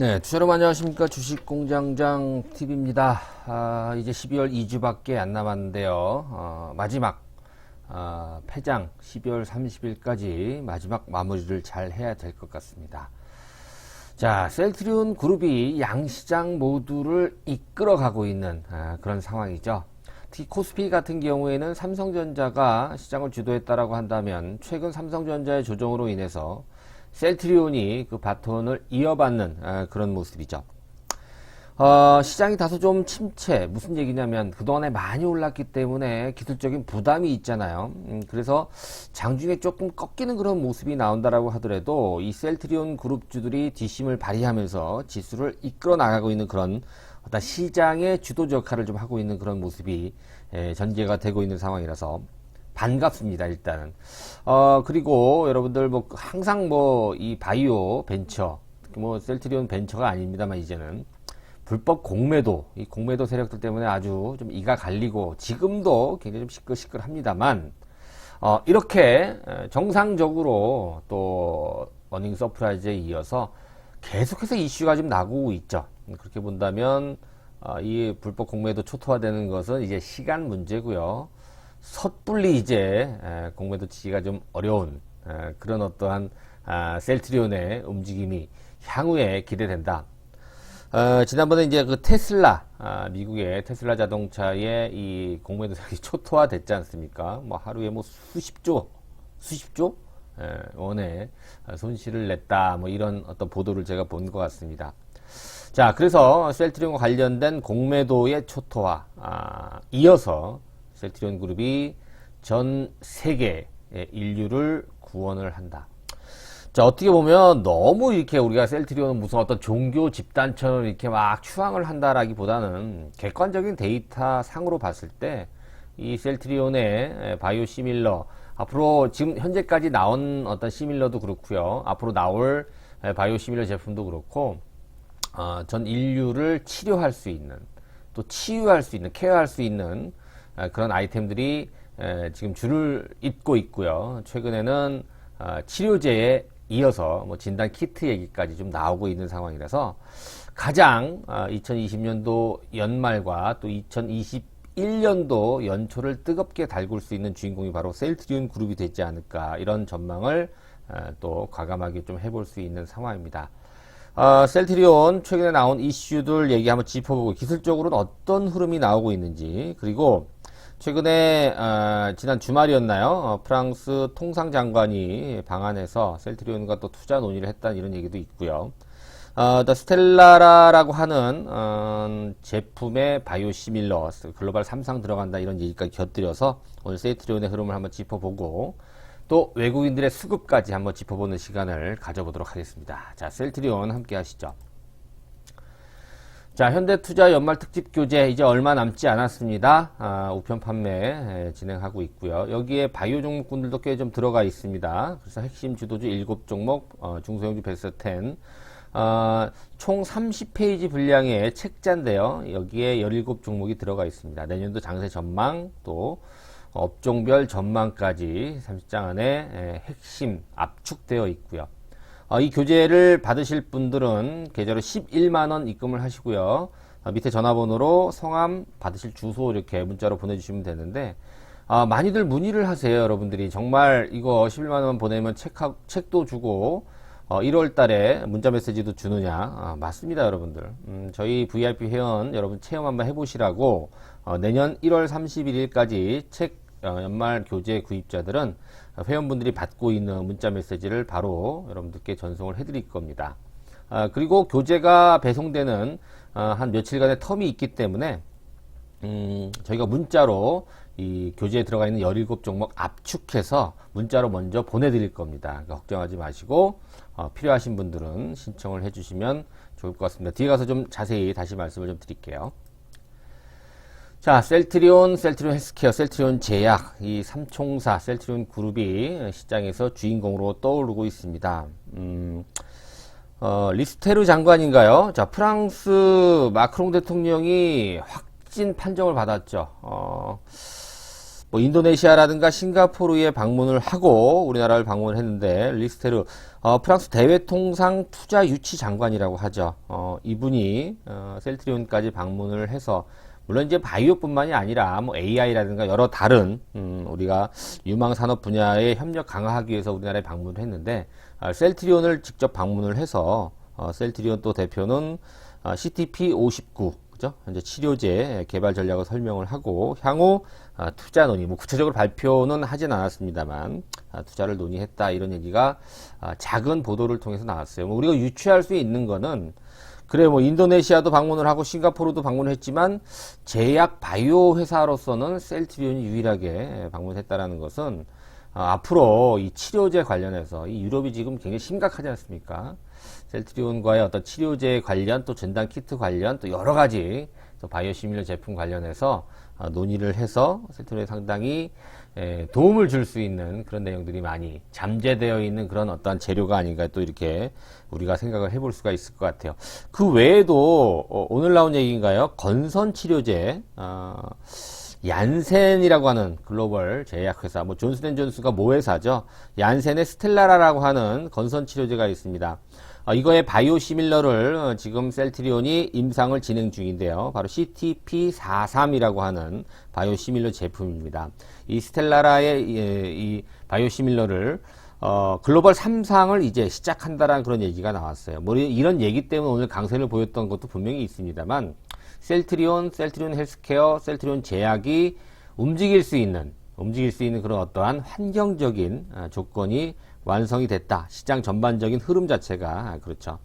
네, 투자로 안녕하십니까. 주식공장장 TV입니다. 아, 이제 12월 2주밖에 안 남았는데요. 어, 마지막, 아, 폐장 12월 30일까지 마지막 마무리를 잘 해야 될 것 같습니다. 자, 셀트리온 그룹이 양시장 모두를 이끌어가고 있는 아, 그런 상황이죠. 특히 코스피 같은 경우에는 삼성전자가 시장을 주도했다라고 한다면 최근 삼성전자의 조정으로 인해서 셀트리온이 그 바톤을 이어받는 아, 그런 모습이죠. 어, 시장이 다소 좀 침체. 무슨 얘기냐면 그동안에 많이 올랐기 때문에 기술적인 부담이 있잖아요. 음, 그래서 장중에 조금 꺾이는 그런 모습이 나온다라고 하더라도 이 셀트리온 그룹주들이 뒷심을 발휘하면서 지수를 이끌어 나가고 있는 그런 어떤 시장의 주도적 역할을 좀 하고 있는 그런 모습이 예, 전개가 되고 있는 상황이라서 반갑습니다, 일단은. 어, 그리고 여러분들 뭐 항상 뭐 이 바이오 벤처, 뭐 셀트리온 벤처가 아닙니다만 이제는 불법 공매도, 이 공매도 세력들 때문에 아주 좀 이가 갈리고 지금도 굉장히 좀 시끌시끌합니다만 어, 이렇게 에, 정상적으로 또 어닝 서프라이즈에 이어서 계속해서 이슈가 좀 나고 있죠. 그렇게 본다면 어, 이 불법 공매도 초토화되는 것은 이제 시간 문제고요. 섣불리 이제 에, 공매도 치기가 좀 어려운 에, 그런 어떠한 아, 셀트리온의 움직임이 향후에 기대된다. 어, 지난번에 이제 그 테슬라, 아, 미국의 테슬라 자동차의 이 공매도세력이 초토화됐지 않습니까? 뭐 하루에 뭐 수십조, 수십조 에, 원의 손실을 냈다. 뭐 이런 어떤 보도를 제가 본 것 같습니다. 자, 그래서 셀트리온과 관련된 공매도의 초토화, 아, 이어서 셀트리온 그룹이 전 세계의 인류를 구원을 한다. 자, 어떻게 보면 너무 이렇게 우리가 셀트리온은 무슨 어떤 종교 집단처럼 이렇게 막 추앙을 한다라기 보다는 객관적인 데이터 상으로 봤을 때 이 셀트리온의 바이오 시밀러 앞으로 지금 현재까지 나온 어떤 시밀러도 그렇고요. 앞으로 나올 바이오 시밀러 제품도 그렇고 어, 전 인류를 치료할 수 있는 또 치유할 수 있는 케어할 수 있는 아, 그런 아이템들이 에, 지금 줄을 잇고 있고요. 최근에는 아, 치료제에 이어서 뭐 진단 키트 얘기까지 좀 나오고 있는 상황이라서 가장 2020년도 연말과 또 2021년도 연초를 뜨겁게 달굴 수 있는 주인공이 바로 셀트리온 그룹이 되지 않을까 이런 전망을 아, 또 과감하게 좀 해볼 수 있는 상황입니다. 어, 셀트리온 최근에 나온 이슈들 얘기 한번 짚어보고 기술적으로는 어떤 흐름이 나오고 있는지 그리고 최근에 어, 지난 주말이었나요? 어, 프랑스 통상장관이 방한해서 셀트리온과 또 투자 논의를 했다는 이런 얘기도 있고요. 어, 더 스텔라라라고 하는 어, 제품의 바이오 시밀러 글로벌 3상 들어간다 이런 얘기까지 곁들여서 오늘 셀트리온의 흐름을 한번 짚어보고 또 외국인들의 수급까지 한번 짚어보는 시간을 가져보도록 하겠습니다. 자, 셀트리온 함께 하시죠. 자, 현대투자 연말 특집 교재 이제 얼마 남지 않았습니다. 아, 우편 판매 에, 진행하고 있고요. 여기에 바이오 종목군들도 꽤 좀 들어가 있습니다. 그래서 핵심 주도주 7종목, 어, 중소형주 베스트 10, 어, 총 30페이지 분량의 책자인데요. 여기에 17종목이 들어가 있습니다. 내년도 장세 전망, 또 업종별 전망까지 30장 안에 핵심 압축되어 있고요. 어, 이 교재를 받으실 분들은 계좌로 11만원 입금을 하시고요. 어, 밑에 전화번호로 성함 받으실 주소 이렇게 문자로 보내주시면 되는데 어, 많이들 문의를 하세요 여러분들이. 정말 이거 11만원 보내면 책, 책도 주고 1월 달에 문자 메시지도 주느냐. 맞습니다 여러분들. 음, 저희 VIP 회원 여러분 체험 한번 해보시라고 내년 1월 31일까지 책 연말 교재 구입자들은 회원분들이 받고 있는 문자 메시지를 바로 여러분들께 전송을 해드릴 겁니다. 아, 그리고 교재가 배송되는 아, 한 며칠간의 텀이 있기 때문에 음, 저희가 문자로 이 교재에 들어가 있는 17종목 압축해서 문자로 먼저 보내드릴 겁니다. 그러니까 걱정하지 마시고 어, 필요하신 분들은 신청을 해주시면 좋을 것 같습니다. 뒤에 가서 좀 자세히 다시 말씀을 좀 드릴게요. 자, 셀트리온, 셀트리온 헬스케어, 셀트리온 제약, 이 삼총사, 셀트리온 그룹이 시장에서 주인공으로 떠오르고 있습니다. 음, 어, 리스테르 장관인가요? 자, 프랑스 마크롱 대통령이 확진 판정을 받았죠. 어, 뭐 인도네시아라든가 싱가포르에 방문을 하고 우리나라를 방문을 했는데 리스테르 어, 프랑스 대외통상 투자 유치 장관이라고 하죠. 어, 이분이 어, 셀트리온까지 방문을 해서 물론 이제 바이오뿐만이 아니라 뭐 AI라든가 여러 다른 음, 우리가 유망 산업 분야의 협력 강화하기 위해서 우리나라에 방문을 했는데 아, 셀트리온을 직접 방문을 해서 어, 셀트리온 또 대표는 어, CTP 59 그죠? 현재 치료제 개발 전략을 설명을 하고 향후 아, 투자 논의, 뭐 구체적으로 발표는 하진 않았습니다만 아, 투자를 논의했다 이런 얘기가 아, 작은 보도를 통해서 나왔어요. 뭐 우리가 유추할 수 있는 거는 그래 뭐 인도네시아도 방문을 하고 싱가포르도 방문을 했지만 제약 바이오 회사로서는 셀트리온이 유일하게 방문했다라는 것은 아, 앞으로 이 치료제 관련해서 이 유럽이 지금 굉장히 심각하지 않습니까? 셀트리온과의 어떤 치료제 관련 또 진단 키트 관련 또 여러 가지 또 바이오 시밀러 제품 관련해서 아, 논의를 해서 셀트리온에 상당히 에, 도움을 줄 수 있는 그런 내용들이 많이 잠재되어 있는 그런 어떤 재료가 아닌가 또 이렇게 우리가 생각을 해볼 수가 있을 것 같아요. 그 외에도 어, 오늘 나온 얘기인가요? 건선 치료제 어, 얀센이라고 하는 글로벌 제약회사, 뭐 존스앤존스가 모회사죠. 얀센의 스텔라라라고 하는 건선 치료제가 있습니다. 어, 이거의 바이오 시밀러를 어, 지금 셀트리온이 임상을 진행 중인데요. 바로 CTP43이라고 하는 바이오 시밀러 제품입니다. 이 스텔라라의 이, 이 바이오 시밀러를 어, 글로벌 3상을 이제 시작한다라는 그런 얘기가 나왔어요. 뭐 이런 얘기 때문에 오늘 강세를 보였던 것도 분명히 있습니다만 셀트리온, 셀트리온 헬스케어, 셀트리온 제약이 움직일 수 있는 움직일 수 있는 그런 어떠한 환경적인 아, 조건이 완성이 됐다. 시장 전반적인 흐름 자체가 그렇죠.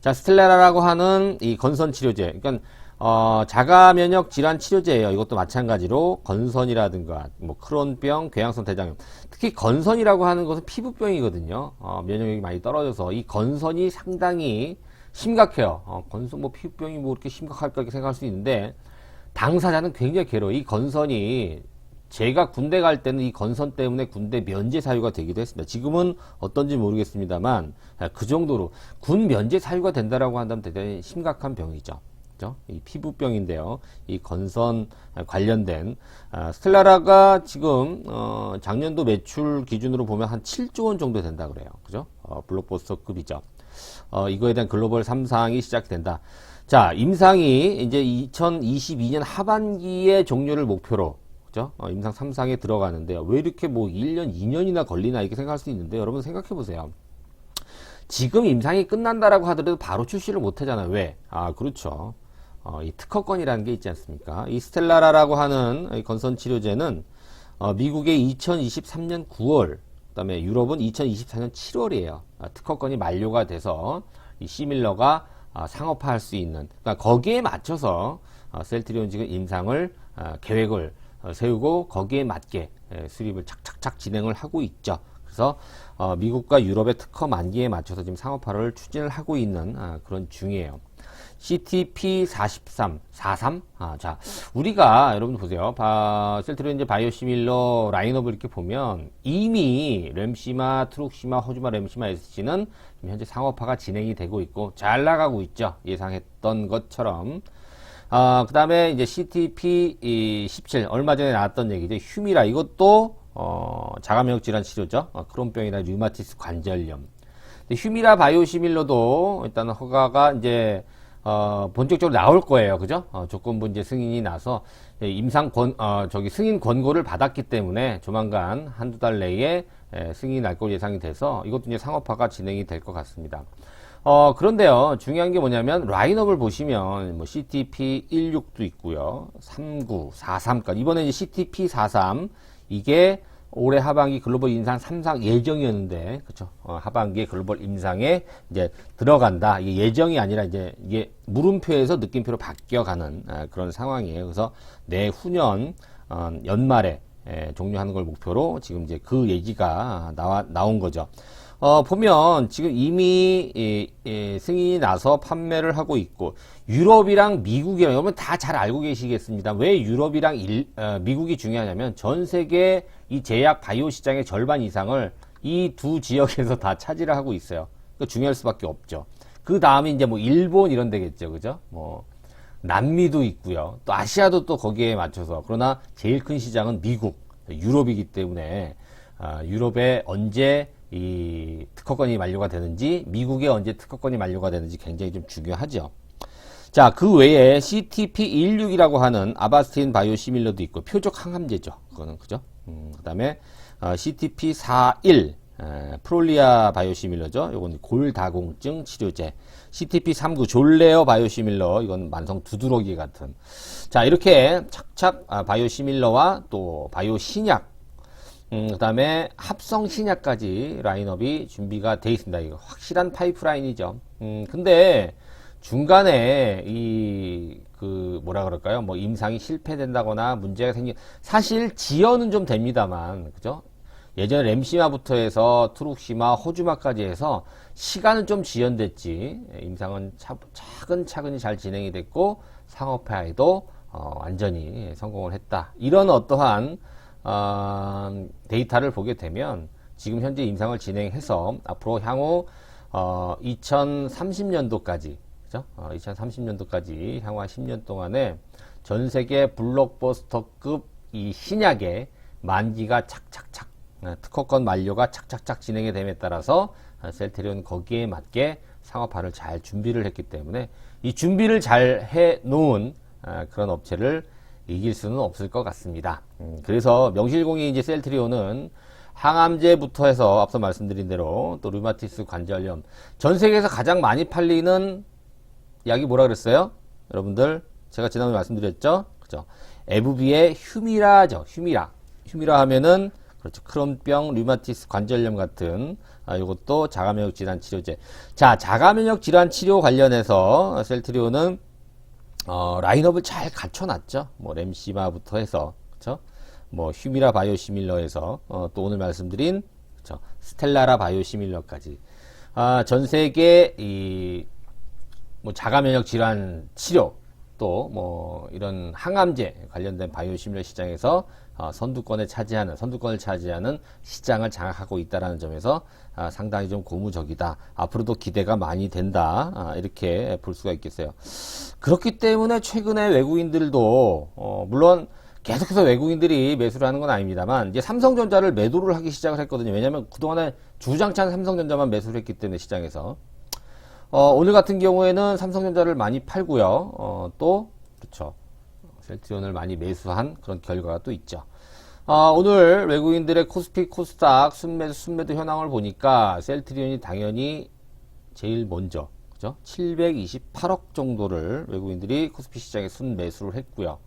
자, 스텔라라라고 하는 이 건선 치료제. 그러니까 어, 자가 면역 질환 치료제예요. 이것도 마찬가지로 건선이라든가 뭐 크론병, 궤양성 대장염. 특히 건선이라고 하는 것은 피부병이거든요. 어, 면역력이 많이 떨어져서 이 건선이 상당히 심각해요. 어, 건선 뭐 피부병이 뭐 이렇게 심각할까 이렇게 생각할 수 있는데 당사자는 굉장히 괴로워. 이 건선이 제가 군대 갈 때는 이 건선 때문에 군대 면제 사유가 되기도 했습니다. 지금은 어떤지 모르겠습니다만 그 정도로 군 면제 사유가 된다라고 한다면 대단히 심각한 병이죠. 이 피부병인데요. 이 건선 관련된 아, 스텔라라가 지금 어, 작년도 매출 기준으로 보면 한 7조 원 정도 된다 그래요. 그죠? 어, 블록버스터급이죠. 어, 이거에 대한 글로벌 3상이 시작된다. 자, 임상이 이제 2022년 하반기에 종료를 목표로 그죠? 어, 임상 3상에 들어가는데요. 왜 이렇게 뭐 1년, 2년이나 걸리나 이렇게 생각할 수 있는데 여러분 생각해 보세요. 지금 임상이 끝난다라고 하더라도 바로 출시를 못 하잖아요. 왜? 아, 그렇죠. 어, 이 특허권이라는 게 있지 않습니까? 이 스텔라라라고 하는 이 건선 치료제는 어, 미국의 2023년 9월, 그다음에 유럽은 2024년 7월이에요. 아, 특허권이 만료가 돼서 이 시밀러가 아, 상업화할 수 있는. 그러니까 거기에 맞춰서 아, 셀트리온 지금 임상을 아, 계획을 어, 세우고 거기에 맞게 에, 수립을 착착착 진행을 하고 있죠. 그래서 어, 미국과 유럽의 특허 만기에 맞춰서 지금 상업화를 추진을 하고 있는 아, 그런 중이에요. CTP 43, 43. 아, 자, 우리가 여러분 보세요. 바, 셀트리온 이제 바이오 시밀러 라인업을 이렇게 보면 이미 램시마, 트룩시마, 호주마, 램시마, SC는 현재 상업화가 진행이 되고 있고 잘 나가고 있죠. 예상했던 것처럼. 아, 그 다음에 이제 CTP 17 얼마 전에 나왔던 얘기죠. 휴미라 이것도 어, 자가면역 질환 치료죠. 어, 크론병이나 류마티스 관절염. 휴미라 바이오시밀러도 일단 허가가 이제 어, 본격적으로 나올 거예요. 그죠? 어, 조건부 이제 승인이 나서 임상 권, 어, 저기 승인 권고를 받았기 때문에 조만간 한두 달 내에 에, 승인이 날걸 예상이 돼서 이것도 이제 상업화가 진행이 될 것 같습니다. 어, 그런데요, 중요한 게 뭐냐면, 라인업을 보시면, 뭐, CTP 16도 있고요, 39, 43까지. 이번에 이제 CTP 43, 이게 올해 하반기 글로벌 인상 3상 예정이었는데, 그쵸. 어, 하반기에 글로벌 임상에 이제 들어간다. 이게 예정이 아니라 이제 이게 물음표에서 느낌표로 바뀌어가는 아, 그런 상황이에요. 그래서 내후년, 어, 연말에 에, 종료하는 걸 목표로 지금 이제 그 얘기가 나와, 나온 거죠. 어, 보면 지금 이미 예, 예, 승인이 나서 판매를 하고 있고 유럽이랑 미국이랑 여러분 다 잘 알고 계시겠습니다. 왜 유럽이랑 일, 어, 미국이 중요하냐면 전 세계 이 제약 바이오 시장의 절반 이상을 이 두 지역에서 다 차지를 하고 있어요. 그 중요할 수밖에 없죠. 그 다음에 이제 뭐 일본 이런 데겠죠, 그죠? 뭐 남미도 있고요. 또 아시아도 또 거기에 맞춰서 그러나 제일 큰 시장은 미국. 유럽이기 때문에 아, 유럽에 언제 이 특허권이 만료가 되는지 미국에 언제 특허권이 만료가 되는지 굉장히 좀 중요하죠. 자, 그 외에 CTP16이라고 하는 아바스틴 바이오 시밀러도 있고 표적 항암제죠. 그거는 그죠? 음, 그다음에 어, CTP41 에, 프롤리아 바이오 시밀러죠. 이건 골다공증 치료제. CTP39 졸레어 바이오 시밀러 이건 만성 두드러기 같은. 자, 이렇게 착착 아, 바이오 시밀러와 또 바이오 신약 음, 그 다음에 합성 신약까지 라인업이 준비가 돼 있습니다. 이거 확실한 파이프라인이죠. 음, 근데 중간에 이, 그, 뭐라 그럴까요? 뭐 임상이 실패된다거나 문제가 생긴, 사실 지연은 좀 됩니다만, 그죠? 예전에 램시마부터 해서 트룩시마, 호주마까지 해서 시간은 좀 지연됐지, 임상은 차, 차근차근히 잘 진행이 됐고, 상업화에도 어, 완전히 성공을 했다. 이런 어떠한 어, 데이터를 보게 되면 지금 현재 임상을 진행해서 앞으로 향후 어, 2030년도까지 그죠? 어, 2030년도까지 향후 한 10년 동안에 전 세계 블록버스터급 이 신약의 만기가 착착착 어, 특허권 만료가 착착착 진행이 됨에 따라서 어, 셀테리온 거기에 맞게 상업화를 잘 준비를 했기 때문에 이 준비를 잘 해 놓은 어, 그런 업체를 이길 수는 없을 것 같습니다. 음, 그래서 명실공히 이제 셀트리온은 항암제부터 해서 앞서 말씀드린 대로 또 류마티스 관절염 전 세계에서 가장 많이 팔리는 약이 뭐라 그랬어요? 여러분들 제가 지난번에 말씀드렸죠? 그죠? 에브비의 휴미라죠. 휴미라. 휴미라 하면은 그렇죠. 크론병, 류마티스 관절염 같은 아, 이것도 자가면역 질환 치료제. 자, 자가면역 질환 치료 관련해서 셀트리온은 어, 라인업을 잘 갖춰놨죠. 뭐 램시마부터 해서 그렇죠. 뭐 휴미라 바이오시밀러에서 어, 또 오늘 말씀드린 그렇죠. 스텔라라 바이오시밀러까지 아, 전 세계 이 뭐 자가 면역 질환 치료 또 뭐 이런 항암제 관련된 바이오시밀러 시장에서 어, 선두권에 차지하는 선두권을 차지하는 시장을 장악하고 있다라는 점에서 아, 상당히 좀 고무적이다. 앞으로도 기대가 많이 된다. 아, 이렇게 볼 수가 있겠어요. 그렇기 때문에 최근에 외국인들도 어, 물론 계속해서 외국인들이 매수를 하는 건 아닙니다만 이제 삼성전자를 매도를 하기 시작을 했거든요. 왜냐하면 그동안에 주장창 삼성전자만 매수를 했기 때문에 시장에서 어, 오늘 같은 경우에는 삼성전자를 많이 팔고요. 어, 또 그렇죠. 셀트리온을 많이 매수한 그런 결과가 또 있죠. 아, 오늘 외국인들의 코스피, 코스닥 순매수, 순매도 현황을 보니까 셀트리온이 당연히 제일 먼저, 그죠? 728억 정도를 외국인들이 코스피 시장에 순매수를 했고요.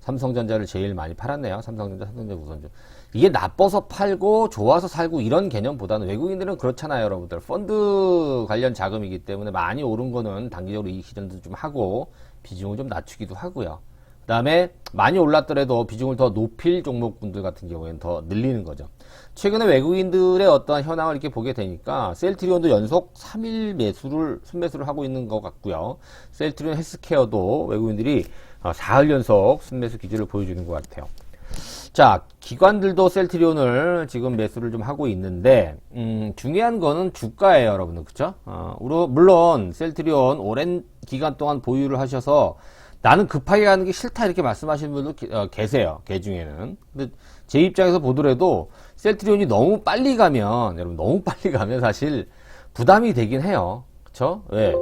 삼성전자를 제일 많이 팔았네요. 삼성전자, 삼성전자 우선주. 이게 나빠서 팔고 좋아서 살고 이런 개념보다는 외국인들은 그렇잖아요, 여러분들. 펀드 관련 자금이기 때문에 많이 오른 거는 단기적으로 이익 실현도 좀 하고 비중을 좀 낮추기도 하고요. 그 다음에 많이 올랐더라도 비중을 더 높일 종목군들 같은 경우에는 더 늘리는 거죠. 최근에 외국인들의 어떤 현황을 이렇게 보게 되니까 셀트리온도 연속 3일 매수를 순매수를 하고 있는 것 같고요. 셀트리온 헬스케어도 외국인들이 4일 연속 순매수 기질을 보여주는 것 같아요. 자, 기관들도 셀트리온을 지금 매수를 좀 하고 있는데, 음, 중요한 거는 주가예요, 여러분들. 그쵸? 어, 물론, 셀트리온 오랜 기간 동안 보유를 하셔서 나는 급하게 가는 게 싫다 이렇게 말씀하시는 분도 어, 계세요. 개 중에는. 근데 제 입장에서 보더라도 셀트리온이 너무 빨리 가면 여러분 너무 빨리 가면 사실 부담이 되긴 해요. 그쵸? 왜?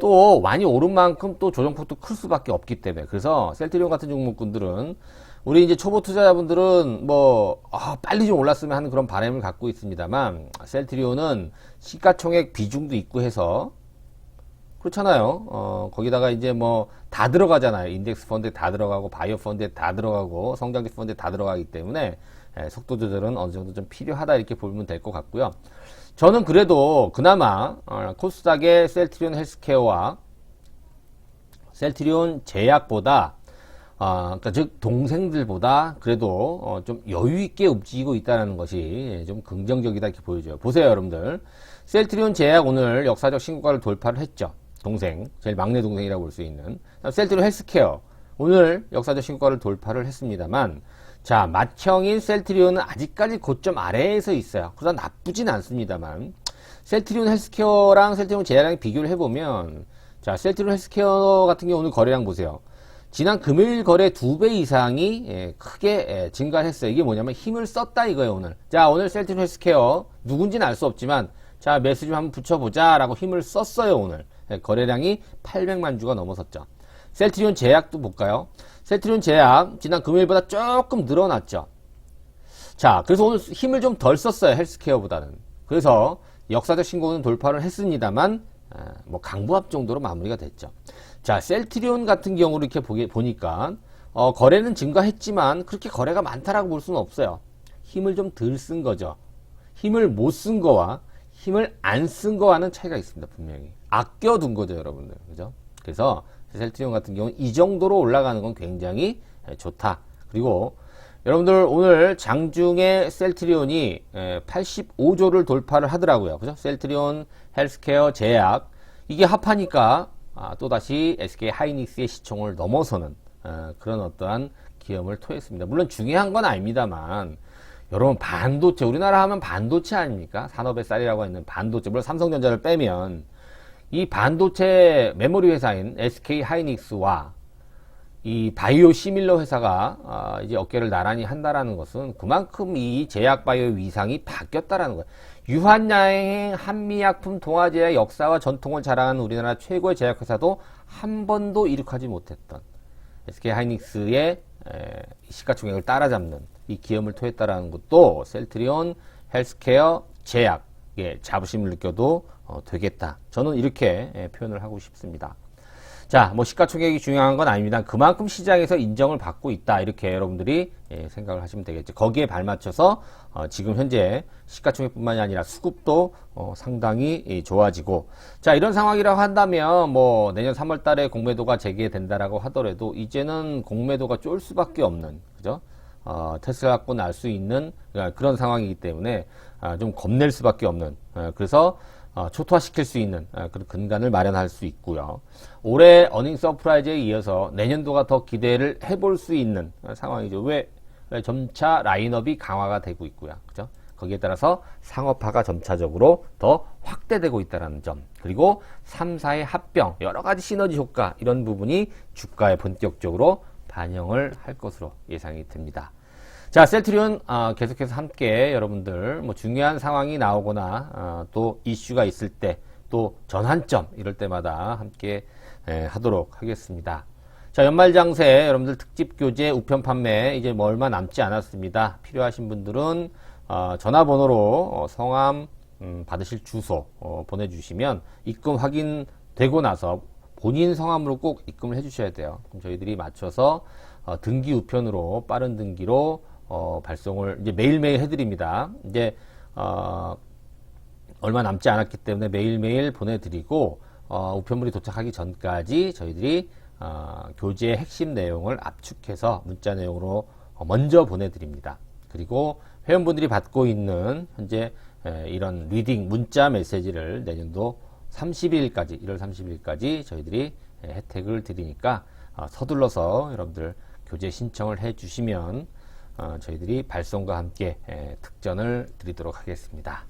또 많이 오른 만큼 또 조정폭도 클 수밖에 없기 때문에 그래서 셀트리온 같은 종목군들은 우리 이제 초보 투자자분들은 뭐 아, 빨리 좀 올랐으면 하는 그런 바람을 갖고 있습니다만 셀트리온은 시가총액 비중도 있고 해서 그렇잖아요. 어, 거기다가 이제 뭐 다 들어가잖아요. 인덱스 펀드에 다 들어가고 바이오 펀드에 다 들어가고 성장기 펀드에 다 들어가기 때문에 예, 속도 조절은 어느 정도 좀 필요하다 이렇게 보면 될 것 같고요. 저는 그래도 그나마 어, 코스닥의 셀트리온 헬스케어와 셀트리온 제약보다 어, 그러니까 즉 동생들보다 그래도 어, 좀 여유 있게 움직이고 있다는 것이 좀 긍정적이다 이렇게 보여져요. 보세요, 여러분들. 셀트리온 제약 오늘 역사적 신고가를 돌파를 했죠. 동생, 제일 막내 동생이라고 볼 수 있는 셀트리온 헬스케어 오늘 역사적 신고가를 돌파를 했습니다만 자 맏형인 셀트리온은 아직까지 고점 아래에서 있어요. 그러나 나쁘진 않습니다만 셀트리온 헬스케어랑 셀트리온 제약랑 비교를 해보면 자 셀트리온 헬스케어 같은 경우 오늘 거래량 보세요. 지난 금요일 거래 두 배 이상이 예, 크게 예, 증가했어요. 이게 뭐냐면 힘을 썼다 이거예요, 오늘. 자, 오늘 셀트리온 헬스케어 누군지는 알 수 없지만 자, 매수 좀 한번 붙여보자라고 힘을 썼어요, 오늘. 예, 거래량이 800만 주가 넘어섰죠. 셀트리온 제약도 볼까요? 셀트리온 제약 지난 금요일보다 조금 늘어났죠. 자, 그래서 오늘 힘을 좀 덜 썼어요, 헬스케어보다는. 그래서 역사적 신고는 돌파를 했습니다만 아, 뭐 강부합 정도로 마무리가 됐죠. 자, 셀트리온 같은 경우로 이렇게 보게, 보니까 어, 거래는 증가했지만 그렇게 거래가 많다라고 볼 수는 없어요. 힘을 좀 덜 쓴 거죠. 힘을 못 쓴 거와 힘을 안 쓴 거와는 차이가 있습니다, 분명히. 아껴둔 거죠, 여러분들. 그죠? 그래서 셀트리온 같은 경우는 이 정도로 올라가는 건 굉장히 예, 좋다. 그리고 여러분들 오늘 장중에 셀트리온이 85조를 돌파를 하더라고요. 그죠? 셀트리온 헬스케어 제약 이게 합하니까 아, 또다시 SK 하이닉스의 시총을 넘어서는 어, 그런 어떠한 기염을 토했습니다. 물론 중요한 건 아닙니다만 여러분 반도체 우리나라 하면 반도체 아닙니까? 산업의 쌀이라고 하는 반도체 물론 삼성전자를 빼면 이 반도체 메모리 회사인 SK 하이닉스와 이 바이오 시밀러 회사가 아, 이제 어깨를 나란히 한다라는 것은 그만큼 이 제약 바이오 위상이 바뀌었다라는 거예요. 유한야행 한미약품 동아제약 역사와 전통을 자랑하는 우리나라 최고의 제약 회사도 한 번도 이룩하지 못했던 SK 하이닉스의 에, 시가총액을 따라잡는 이 기염을 토했다라는 것도 셀트리온 헬스케어 제약 의 자부심을 느껴도 어, 되겠다. 저는 이렇게 에, 표현을 하고 싶습니다. 자, 뭐 시가총액이 중요한 건 아닙니다. 그만큼 시장에서 인정을 받고 있다. 이렇게 여러분들이 예, 생각을 하시면 되겠죠. 거기에 발맞춰서 어, 지금 현재 시가총액뿐만이 아니라 수급도 어, 상당히 예, 좋아지고 자 이런 상황이라고 한다면 뭐 내년 3월 달에 공매도가 재개된다라고 하더라도 이제는 공매도가 쫄 수밖에 없는 그죠? 어, 테슬라 갖고 날수 있는 그런 상황이기 때문에 아, 좀 겁낼 수밖에 없는 어, 그래서 어, 초토화시킬 수 있는 어, 그런 근간을 마련할 수 있고요. 올해 어닝 서프라이즈에 이어서 내년도가 더 기대를 해볼 수 있는 어, 상황이죠. 왜? 왜 점차 라인업이 강화가 되고 있고요. 그죠? 거기에 따라서 상업화가 점차적으로 더 확대되고 있다는 점. 그리고 3사의 합병, 여러 가지 시너지 효과, 이런 부분이 주가에 본격적으로 반영을 할 것으로 예상이 됩니다. 자, 셀트리온 어, 계속해서 함께 여러분들 뭐 중요한 상황이 나오거나 어, 또 이슈가 있을 때 또 전환점 이럴 때마다 함께 에, 하도록 하겠습니다. 자, 연말 장세 여러분들 특집 교재 우편 판매 이제 뭐 얼마 남지 않았습니다. 필요하신 분들은 어, 전화번호로 어, 성함 음, 받으실 주소 어, 보내주시면 입금 확인되고 나서 본인 성함으로 꼭 입금을 해주셔야 돼요. 그럼 저희들이 맞춰서 어, 등기 우편으로 빠른 등기로 어, 발송을 이제 매일매일 해드립니다. 이제 어, 얼마 남지 않았기 때문에 매일매일 보내드리고 어, 우편물이 도착하기 전까지 저희들이 어, 교재의 핵심 내용을 압축해서 문자 내용으로 어, 먼저 보내드립니다. 그리고 회원분들이 받고 있는 현재 에, 이런 리딩 문자 메시지를 내년도 30일까지 1월 30일까지 저희들이 에, 혜택을 드리니까 어, 서둘러서 여러분들 교재 신청을 해 주시면 어, 저희들이 발송과 함께 에, 특전을 드리도록 하겠습니다.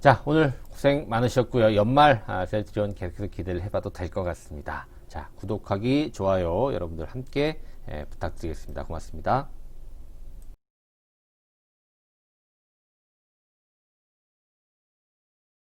자, 오늘 고생 많으셨고요. 연말 아, 셀트리온 계속해서 기대를 해봐도 될 것 같습니다. 자, 구독하기, 좋아요 여러분들 함께 에, 부탁드리겠습니다. 고맙습니다.